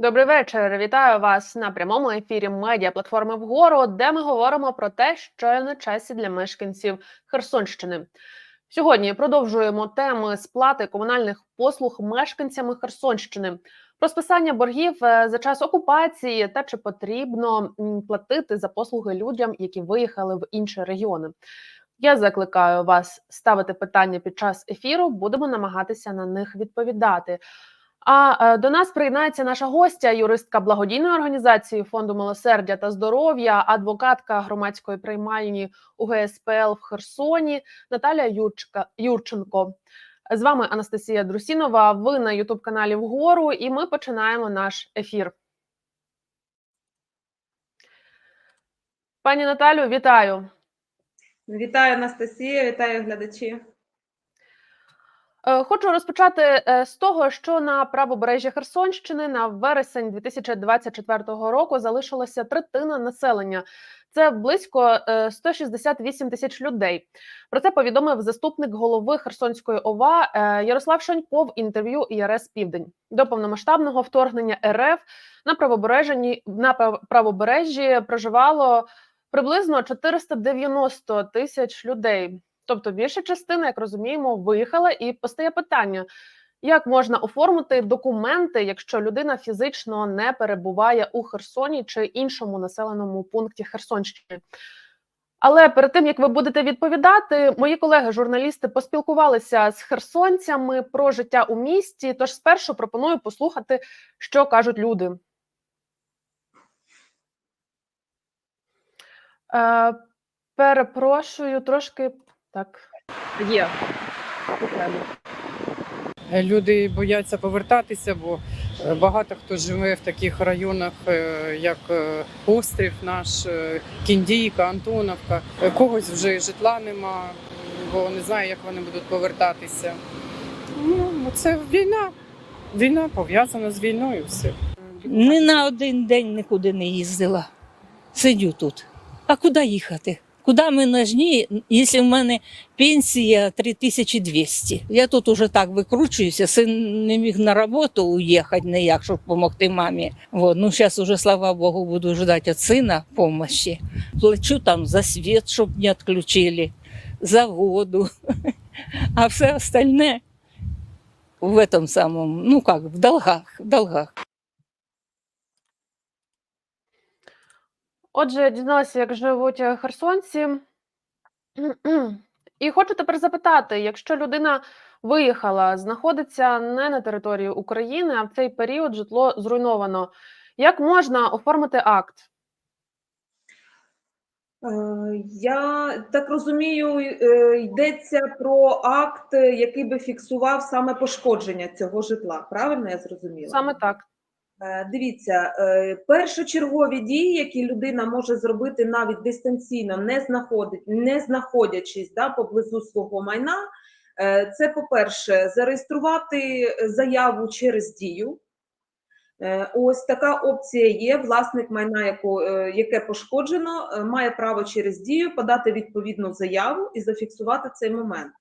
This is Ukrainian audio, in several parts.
Добрий вечір. Вітаю вас на прямому ефірі медіа платформи вгору, де ми говоримо про те, що на часі для мешканців Херсонщини. Сьогодні продовжуємо теми сплати комунальних послуг мешканцями Херсонщини, про списання боргів е, за час окупації та чи потрібно платити за послуги людям, які виїхали в інші регіони. Я закликаю вас ставити питання під час ефіру. Будемо намагатися на них відповідати. А е, до нас приєднається наша гостя, юристка благодійної організації фонду милосердя та здоров'я, адвокатка громадської приймальні УГСПЛ в Херсоні Наталя Юрчка Юрченко. З вами Анастасія Друсінова. Ви на Ютуб каналі Вгору, і ми починаємо наш ефір. Пані Наталю, вітаю. Вітаю Анастасія, вітаю глядачі. Е, Хочу розпочати е, з того, що на правобережжі Херсонщини на вересень 2024 року залишилося третина населення. Це близько е, 168 тисяч людей. Про це повідомив заступник голови Херсонської ОВА е, Ярослав Шонько в інтерв'ю ІРС Південь. До повномасштабного вторгнення РФ на правобережжі на прав- правобережжі проживало приблизно 490 тисяч людей. Тобто більша частина, як розуміємо, виїхала, і постає питання: як можна оформити документи, якщо людина фізично не перебуває у Херсоні чи іншому населеному пункті Херсонщини? Але перед тим як ви будете відповідати, мої колеги-журналісти поспілкувалися з херсонцями про життя у місті. Тож спершу пропоную послухати, що кажуть люди. Е, перепрошую, трошки так. Є. Люди бояться повертатися, бо е, багато хто живе в таких районах, е, як е, острів наш, е, Кіндійка, Антоновка. Е, Когось вже і житла нема, бо не знає, як вони будуть повертатися. Ну, це війна. Війна пов'язана з війною. Все. Ні на один день нікуди не їздила. Сидю тут. А куди їхати? Куди ми нужні, якщо в мене пенсія 3200? Я тут уже так викручуюся, син не міг на роботу уїхати ніяк, щоб допомогти мамі. Вот. Ну, зараз уже, слава Богу, буду ждати від сина допомоги. Плачу там за світ, щоб не відключили, за воду. А все остальне в этом самом, ну как, в долгах, в долгах. Отже, дізналася, як живуть е, херсонці. І хочу тепер запитати: якщо людина виїхала, знаходиться не на території України, а в цей період житло зруйновано, як можна оформити акт? Е, Я так розумію, е, йдеться про акт, який би фіксував саме пошкодження цього житла. Правильно я зрозуміла? Саме так. Е, Дивіться, е, першочергові дії, які людина може зробити навіть дистанційно, не знаходить, не знаходячись да, поблизу свого майна. е, Це, по-перше, зареєструвати заяву через дію. Ось така опція є. Власник майна, яке пошкоджено, має право через дію подати відповідну заяву і зафіксувати цей момент.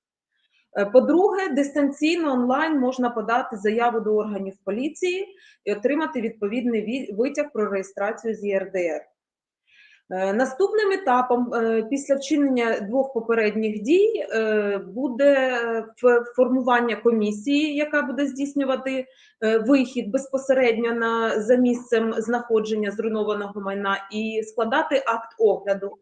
Е, По-друге, дистанційно онлайн можна подати заяву до органів поліції і отримати відповідний ві- витяг про реєстрацію з ЄРДР. Е, Наступним етапом е, після вчинення двох попередніх дій буде формування комісії, яка буде здійснювати вихід безпосередньо на за місцем знаходження зруйнованого майна і складати акт огляду.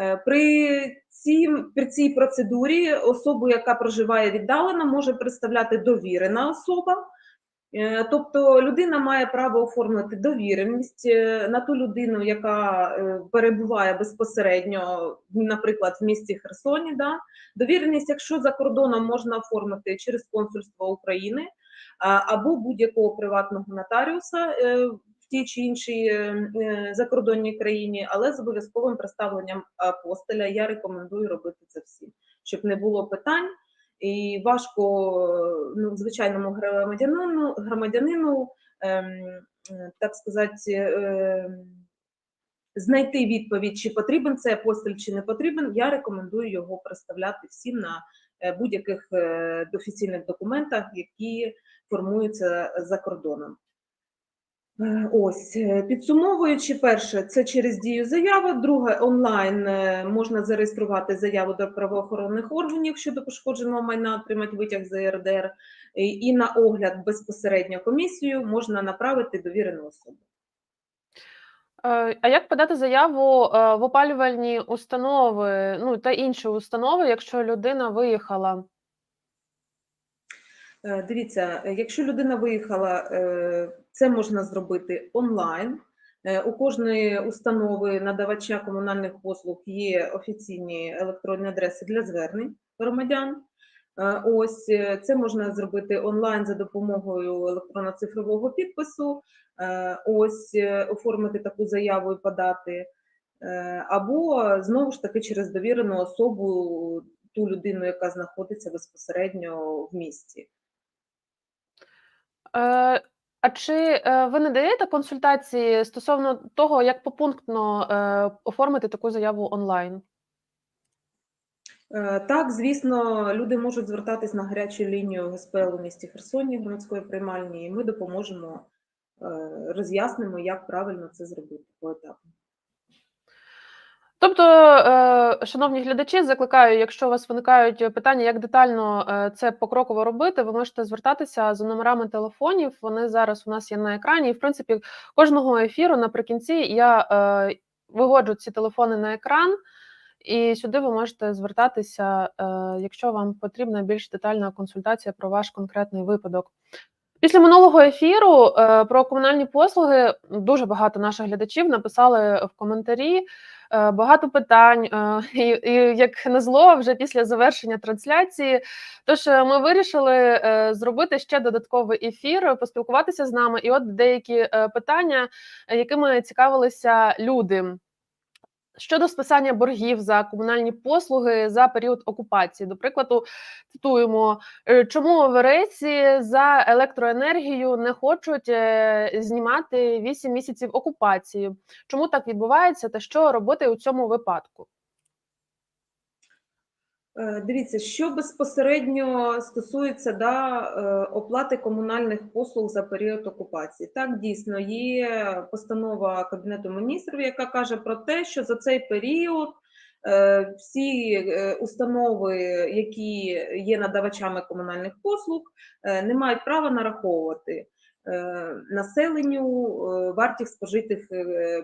Е, При цім, при цій процедурі особу, яка проживає віддалено, може представляти довірена особа. Е, Тобто людина має право оформити довіреність е, на ту людину, яка перебуває безпосередньо, наприклад, в місті Херсоні. Да? Довіреність, якщо за кордоном можна оформити через консульство України або будь-якого приватного нотаріуса тій чи іншій е, е, закордонній країні, але з обов'язковим представленням апостеля я рекомендую робити це всім, щоб не було питань. І важко ну, звичайному громадянину, громадянину ем, так сказати, ем, знайти відповідь, чи потрібен цей апостоль, чи не потрібен. Я рекомендую його представляти всім на е, будь-яких офіційних документах, які формуються за кордоном. Е, Ось е, підсумовуючи, перше, це через дію заяви. Друге, онлайн е, можна зареєструвати заяву до правоохоронних органів щодо пошкодженого майна, отримати витяг з ЄРДР, і- на огляд безпосередньо комісію можна направити довірену особу. А як подати заяву в опалювальні установи, ну та інші установи, якщо людина виїхала? Дивіться, якщо людина виїхала, це можна зробити онлайн. Е, У кожної установи надавача комунальних послуг є офіційні електронні адреси для звернень громадян. Е, Ось е, це можна зробити онлайн за допомогою електронно-цифрового підпису. Ось оформити таку заяву і подати. Або знову ж таки через довірену особу, ту людину, яка знаходиться безпосередньо в місті. А чи е, ви надаєте консультації стосовно того, як попунктно е, оформити таку заяву онлайн? Е, Так, звісно, люди можуть звертатись на гарячу лінію ГСПЛ у місті Херсоні громадської приймальні, і ми допоможемо, роз'яснимо, як правильно це зробити поетапно. Тобто, е, шановні глядачі, закликаю, якщо у вас виникають питання, як детально е, це покроково робити, ви можете звертатися за номерами телефонів. Вони зараз у нас є на екрані. І в принципі, кожного ефіру наприкінці я е, виводжу ці телефони на екран, і сюди ви можете звертатися, якщо вам потрібна більш детальна консультація про ваш конкретний випадок. Після минулого ефіру про комунальні послуги дуже багато наших глядачів написали в коментарі. Е, Багато питань, е, і, як назло, вже після завершення трансляції. Тож е, ми вирішили зробити ще додатковий ефір, поспілкуватися з нами. І от деякі питання, якими цікавилися люди. Щодо списання боргів за комунальні послуги за період окупації, до прикладу, цитуємо, е, чому в за електроенергію не хочуть е, знімати 8 місяців окупації? Чому так відбувається, та що робити у цьому випадку? Е, Дивіться, що безпосередньо стосується да, е, оплати комунальних послуг за період окупації. Так, дійсно, є постанова Кабінету міністрів, яка каже про те, що за цей період е, всі установи, які є надавачами комунальних послуг, не мають права нараховувати населенню вартість спожитих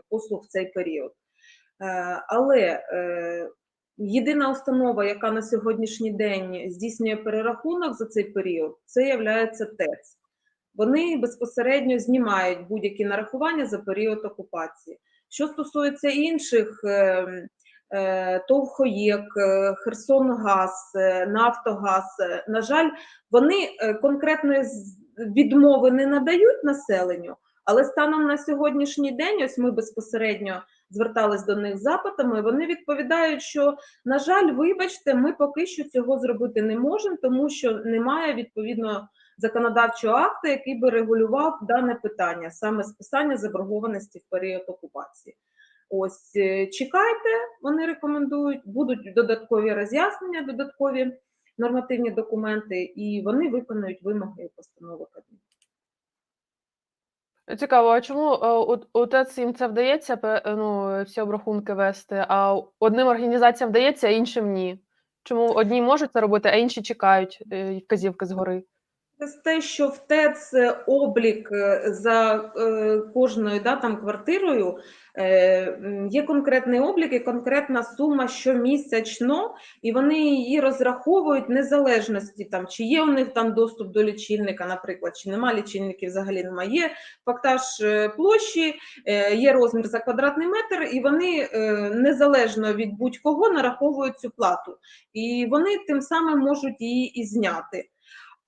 послуг в цей період. Але Єдина установа, яка на сьогоднішній день здійснює перерахунок за цей період, це є ТЕЦ. Вони безпосередньо знімають будь-які нарахування за період окупації. Що стосується інших, е, е, ТОВ «Хоєк», е, Херсонгаз, Нафтогаз, на жаль, вони конкретної відмови не надають населенню, але станом на сьогоднішній день, ось ми безпосередньо звертались до них з запитами, вони відповідають, що на жаль, вибачте, ми поки що цього зробити не можемо, тому що немає відповідно законодавчого акту, який би регулював дане питання, саме списання заборгованості в період окупації. Ось е, чекайте, вони рекомендують, будуть додаткові роз'яснення, додаткові нормативні документи, і вони виконують вимоги постанови Кабміну. Цікаво, а чому е, у, у ТЕЦ їм це вдається е, ну, всі обрахунки вести, а одним організаціям вдається, а іншим ні? Чому одні можуть це робити, а інші чекають е, вказівки згори? Через те, що в ТЕЦ е, облік е, за е, кожною да, там, квартирою є конкретний облік і конкретна сума щомісячно, і вони її розраховують незалежності, там, чи є у них там доступ до лічильника, наприклад, чи нема лічильників, взагалі немає. Фактаж площі, є розмір за квадратний метр, і вони незалежно від будь-кого нараховують цю плату. І вони тим самим можуть її і зняти.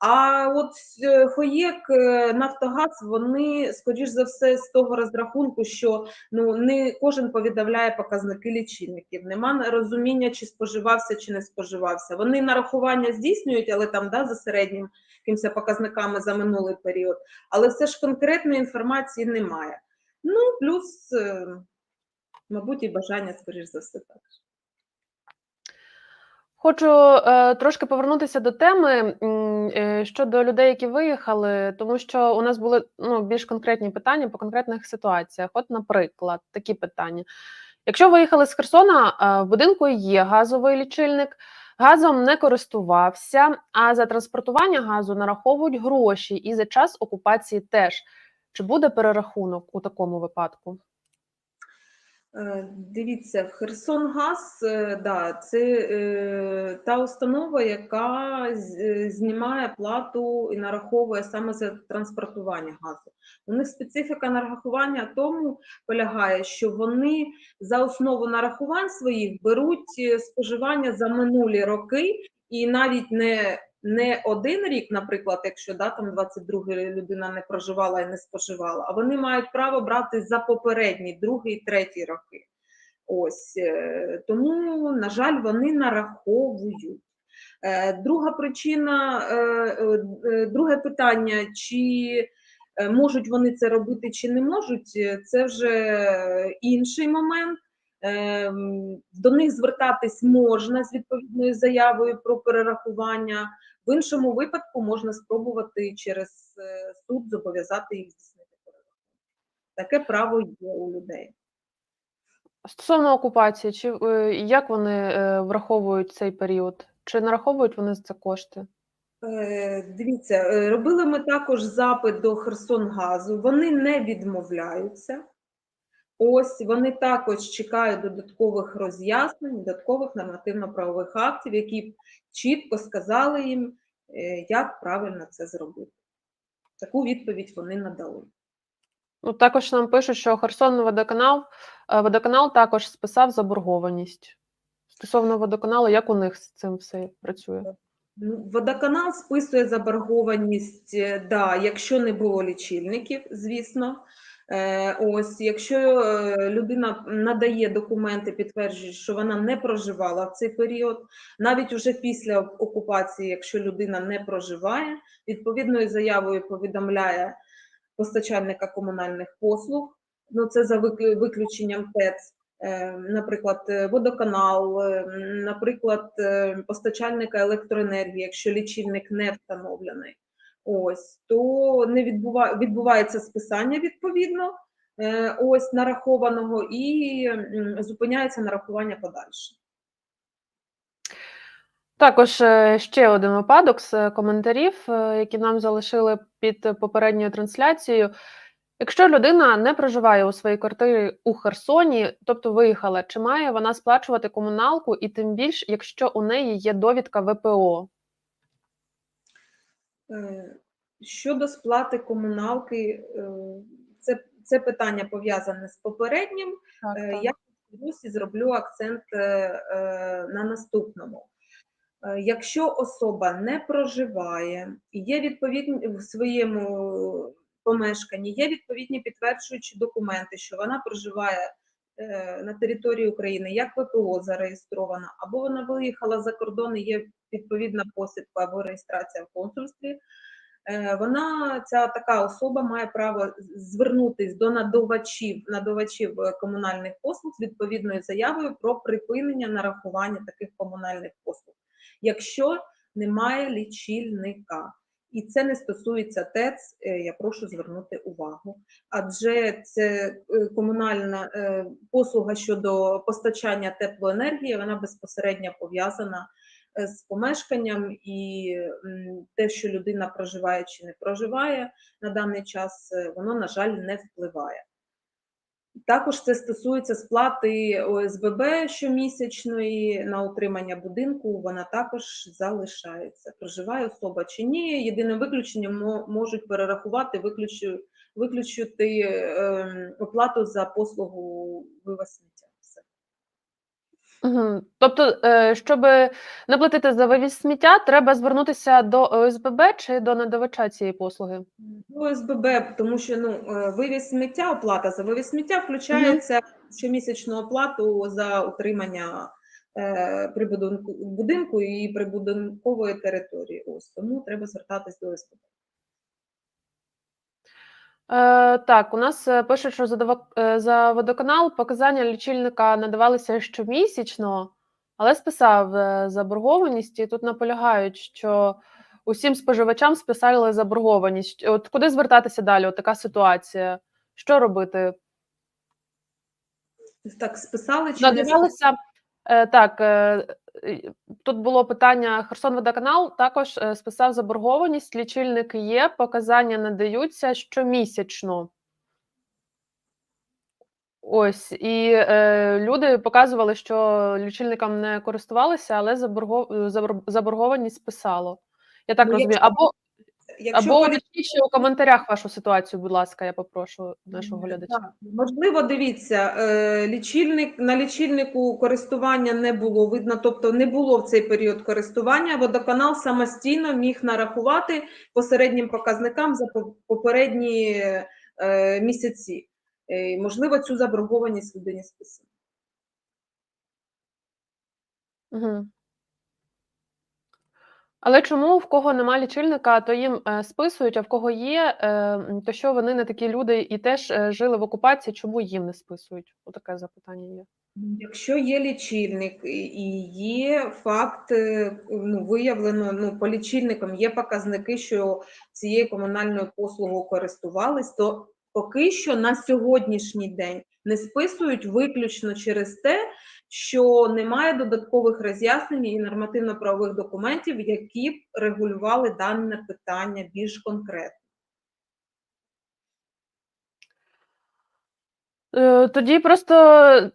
А от е, Хоєк, е, Нафтогаз, вони, скоріш за все, з того розрахунку, що ну не кожен повідомляє показники лічильників, нема розуміння, чи споживався, чи не споживався. Вони нарахування здійснюють, але там да, за середнім якимось показниками за минулий період. Але все ж конкретної інформації немає. Ну, плюс, е, мабуть, і бажання, скоріш за все, так. Хочу е, трошки повернутися до теми е, щодо людей, які виїхали, тому що у нас були ну, більш конкретні питання по конкретних ситуаціях. От, наприклад, такі питання. Якщо виїхали з Херсона, е, в будинку є газовий лічильник, газом не користувався, а за транспортування газу нараховують гроші і за час окупації теж. Чи буде перерахунок у такому випадку? Е, Дивіться, Херсонгаз, е, да, це е, та установа, яка е, знімає плату і нараховує саме за транспортування газу. У них специфіка нарахування тому полягає, що вони за основу нарахувань своїх беруть споживання за минулі роки, і навіть не, не один рік, наприклад, якщо да, там 22 людина не проживала і не споживала, а вони мають право брати за попередні, другий, третій роки. Ось е, тому, на жаль, вони нараховують. Е, Друга причина, е, друге питання, чи можуть вони це робити, чи не можуть, це вже інший момент. Ем, До них звертатись можна з відповідною заявою про перерахування. В іншому випадку можна спробувати через е, суд зобов'язати їх здійснити перерахунок. Таке право є у людей. Стосовно окупації, чи е, як вони е, враховують цей період? Чи нараховують вони за це кошти? Дивіться, робили ми також запит до Херсонгазу. Вони не відмовляються. Ось вони також чекають додаткових роз'яснень, додаткових нормативно-правових актів, які б чітко сказали їм, е, як правильно це зробити. Таку відповідь вони надали. Ну, також нам пишуть, що Херсон водоканал, е, водоканал також списав заборгованість. Стосовно водоканалу, як у них з цим все працює? Ну, водоканал списує заборгованість, е, да, якщо не було лічильників, звісно. Е, ось, якщо е, людина надає документи, підтверджують, що вона не проживала в цей період, навіть уже після окупації, якщо людина не проживає, відповідною заявою повідомляє постачальника комунальних послуг. Ну, це за виклю- виключенням ТЕЦ, е, наприклад, водоканал, наприклад, постачальника електроенергії, якщо лічильник не встановлений. Ось, то не відбува... відбувається списання відповідно е, ось нарахованого і зупиняється нарахування подальше. Також е, ще один випадок з коментарів, е, які нам залишили під попередньою трансляцією. Якщо людина не проживає у своїй квартирі у Херсоні, тобто виїхала, чи має вона сплачувати комуналку, і тим більш, якщо у неї є довідка ВПО? Е, Щодо сплати комуналки, е, це, це питання пов'язане з попереднім. Так, Е, Я повторюсь і зроблю акцент на наступному. Якщо особа не проживає і є відповідні в своєму помешканні, є відповідні підтверджуючі документи, що вона проживає на території України, як ВПО зареєстрована, або вона виїхала за кордон і є відповідна посвідка або реєстрація в консульстві, е, вона, ця така особа має право звернутись до надавачів, надавачів е, комунальних послуг з відповідною заявою про припинення нарахування таких комунальних послуг, якщо немає лічильника. І це не стосується ТЕЦ, е, я прошу звернути увагу. Адже це е, комунальна е, послуга щодо постачання теплоенергії, вона безпосередньо пов'язана з помешканням і те, що людина проживає чи не проживає на даний час, воно, на жаль, не впливає. Також це стосується сплати ОСББ щомісячної на утримання будинку, вона також залишається. Проживає особа чи ні. Єдиним виключенням мо- можуть перерахувати, виключу- виключити ем, оплату за послугу вивез сміття. Все. Угу. Тобто, е, щоб не платити за вивіз сміття, треба звернутися до ОСББ чи до надавача цієї послуги? ОСББ, тому що ну, е, вивіз сміття, оплата за вивіз сміття включається в щомісячну оплату за утримання е, прибудинку будинку і прибудинкової території. Ось тому треба звертатись до ОСББ. Е, так, у нас е, пишуть, що за, е, за водоканал показання лічильника надавалися щомісячно, але списав заборгованість, і тут наполягають, що усім споживачам списали заборгованість. От куди звертатися далі? От така ситуація. Що робити? Так, списали чи? Надавалися е, так. е, е, Тут було питання Херсонводоканал також е, списав заборгованість. Лічильник є, показання надаються щомісячно. Ось і е, люди показували, що лічильником не користувалися, але заборгов... заборгованість списало. Я так Ну, розумію. Або, Якщо або уточніть ще у коментарях вашу ситуацію, будь ласка, я попрошу нашого глядача. Можливо, дивіться, е, лічильник на лічильнику користування не було видно, тобто не було в цей період користування. Водоканал самостійно міг нарахувати по середнім показникам за попередні е, місяці. Е, можливо, цю заборгованість людині списали. Угу. Але чому в кого нема лічильника, то їм е, списують, а в кого є, е, то що вони не такі люди і теж е, жили в окупації, чому їм не списують? Отаке запитання є. Якщо є лічильник і- є факт, ну, виявлено ну, по лічильникам, є показники, що цією комунальною послугою користувались, то поки що на сьогоднішній день не списують виключно через те, що немає додаткових роз'яснень і нормативно-правових документів, які б регулювали дане питання більш конкретно. Е, Тоді просто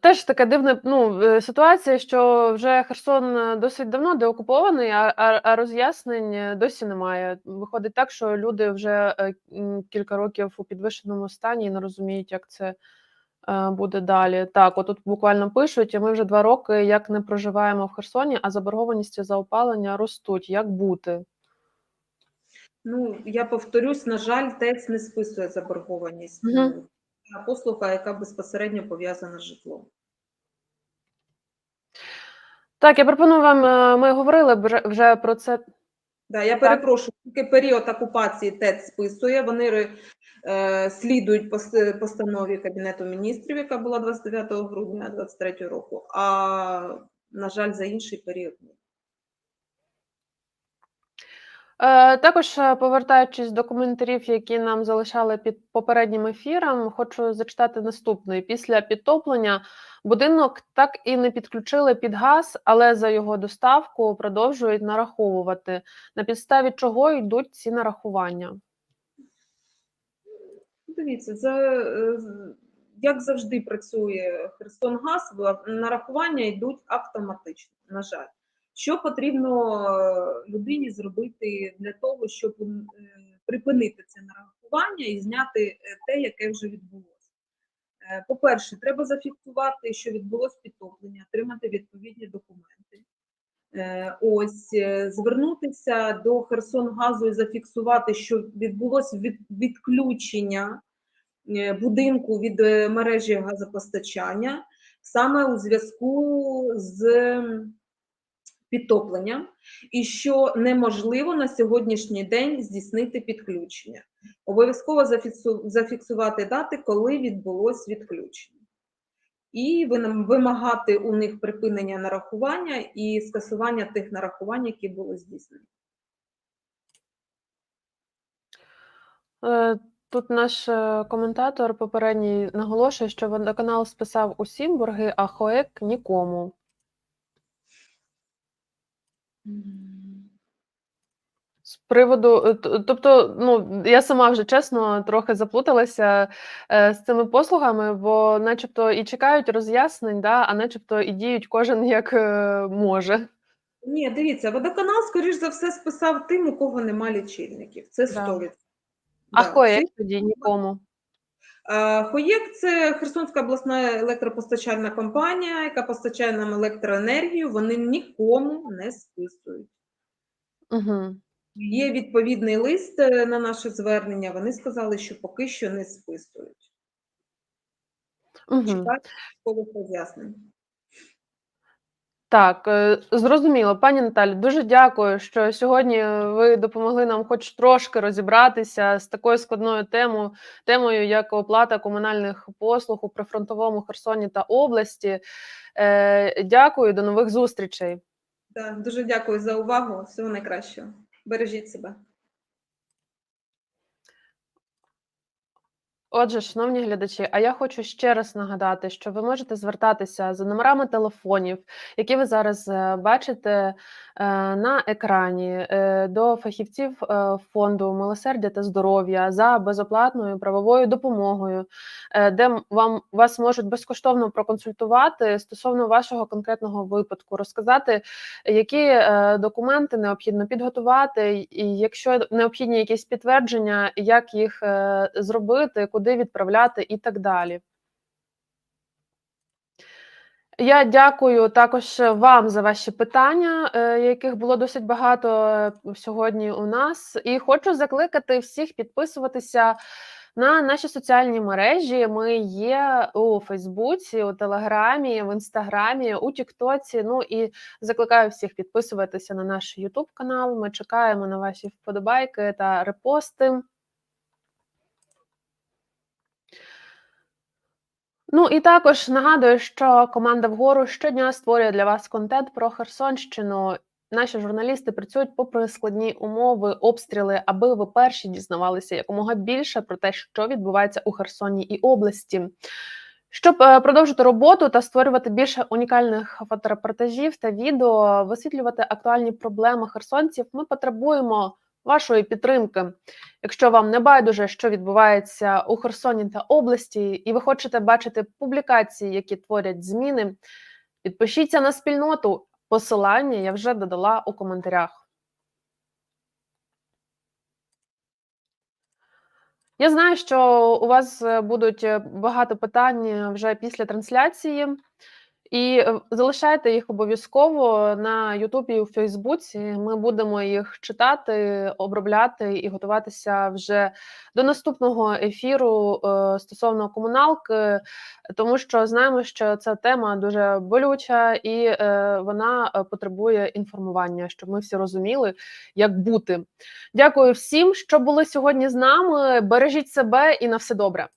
теж така дивна ну, е, ситуація, що вже Херсон е, досить давно деокупований, а, а, роз'яснень досі немає. Виходить так, що люди вже кілька років у підвищеному стані і не розуміють, як це буде далі. Так, отут буквально пишуть, ми вже два роки як не проживаємо в Херсоні, а заборгованості за опалення ростуть. Як бути? Ну, я повторюсь, на жаль, ТЕЦ не списує заборгованість. Мгм. Ну, послуга, яка безпосередньо пов'язана з житлом. Так, я пропоную вам. е, Ми говорили вже, про це Да, я перепрошую, тільки період окупації ТЕЦ списує. Вони е, слідують постанові Кабінету міністрів, яка була 29 грудня 2023 року. А на жаль, за інший період ні. Е, Також е, повертаючись до коментарів, які нам залишали під попереднім ефіром, хочу зачитати наступний. Після підтоплення будинок так і не підключили під газ, але за його доставку продовжують нараховувати. На підставі чого йдуть ці нарахування? Дивіться, це е, як завжди працює Херсонгаз, нарахування йдуть автоматично, на жаль. Що потрібно е, людині зробити для того, щоб е, припинити це нарахування і зняти те, яке вже відбулося? По-перше, треба зафіксувати, що відбулось підтоплення, отримати відповідні документи. Ось звернутися до Херсонгазу і зафіксувати, що відбулось відключення будинку від е, мережі газопостачання саме у зв'язку з підтопленням, і що неможливо на сьогоднішній день здійснити підключення. Обов'язково зафіксувати дати, коли відбулось відключення. І вимагати у них припинення нарахування і скасування тих нарахувань, які були здійснені. Тут наш е, коментатор попередній наголошує, що водоканал списав усім борги, а ХОЕК нікому. З приводу, е, тобто, ну я сама вже чесно трохи заплуталася е, з цими послугами, бо, начебто, і чекають роз'яснень, да, а начебто і діють кожен як може. Ні, дивіться, водоканал, скоріш за все, списав тим, у кого нема лічильників. Це Да. 100%. А Да. ХОЕК тоді нікому. ХОЄК це Херсонська обласна електропостачальна компанія, яка постачає нам електроенергію. Вони нікому не списують. Угу. Є відповідний лист е, на наше звернення. Вони сказали, що поки що не списують. Угу. Чекають додаткових роз'яснень. Так, е, зрозуміло, пані Наталі, дуже дякую, що сьогодні ви допомогли нам, хоч трошки розібратися з такою складною темою, темою, як оплата комунальних послуг у прифронтовому Херсоні та області. Е, Дякую, до нових зустрічей. Так, дуже дякую за увагу. Всього найкращого. Бережіть себе. Отже, шановні глядачі, а я хочу ще раз нагадати, що ви можете звертатися за номерами телефонів, які ви зараз е, бачите е, на екрані, е, до фахівців фонду милосердя та здоров'я за безоплатною правовою допомогою, де вам вас можуть безкоштовно проконсультувати стосовно вашого конкретного випадку, розказати, які документи необхідно підготувати, і якщо необхідні якісь підтвердження, як їх зробити, куди відправляти і так далі. Я дякую також вам за ваші питання, е, яких було досить багато е, сьогодні у нас. І хочу закликати всіх підписуватися на наші соціальні мережі. Ми є у Фейсбуці, у Телеграмі, в Інстаграмі, у Тіктоці. Ну і закликаю всіх підписуватися на наш Ютуб канал. Ми чекаємо на ваші вподобайки та репости. Ну і також нагадую, що команда вгору щодня створює для вас контент про Херсонщину. Наші журналісти працюють попри складні умови, обстріли, аби ви перші дізнавалися якомога більше про те, що відбувається у Херсоні і області. Щоб е, продовжити роботу та створювати більше унікальних фоторепортажів та відео, висвітлювати актуальні проблеми херсонців, ми потребуємо вашої підтримки. Якщо вам не байдуже, що відбувається у Херсоні та області, і ви хочете бачити публікації, які творять зміни, підпишіться на спільноту. Посилання я вже додала у коментарях. Я знаю, що у вас будуть е, багато питань е, вже після трансляції, і е, залишайте їх обов'язково на Ютубі і у Фейсбуці. Ми будемо їх читати, обробляти і готуватися вже до наступного ефіру е, стосовно комуналки, тому що знаємо, що ця тема дуже болюча і е, вона потребує інформування, щоб ми всі розуміли, як бути. Дякую всім, що були сьогодні з нами. Бережіть себе і на все добре.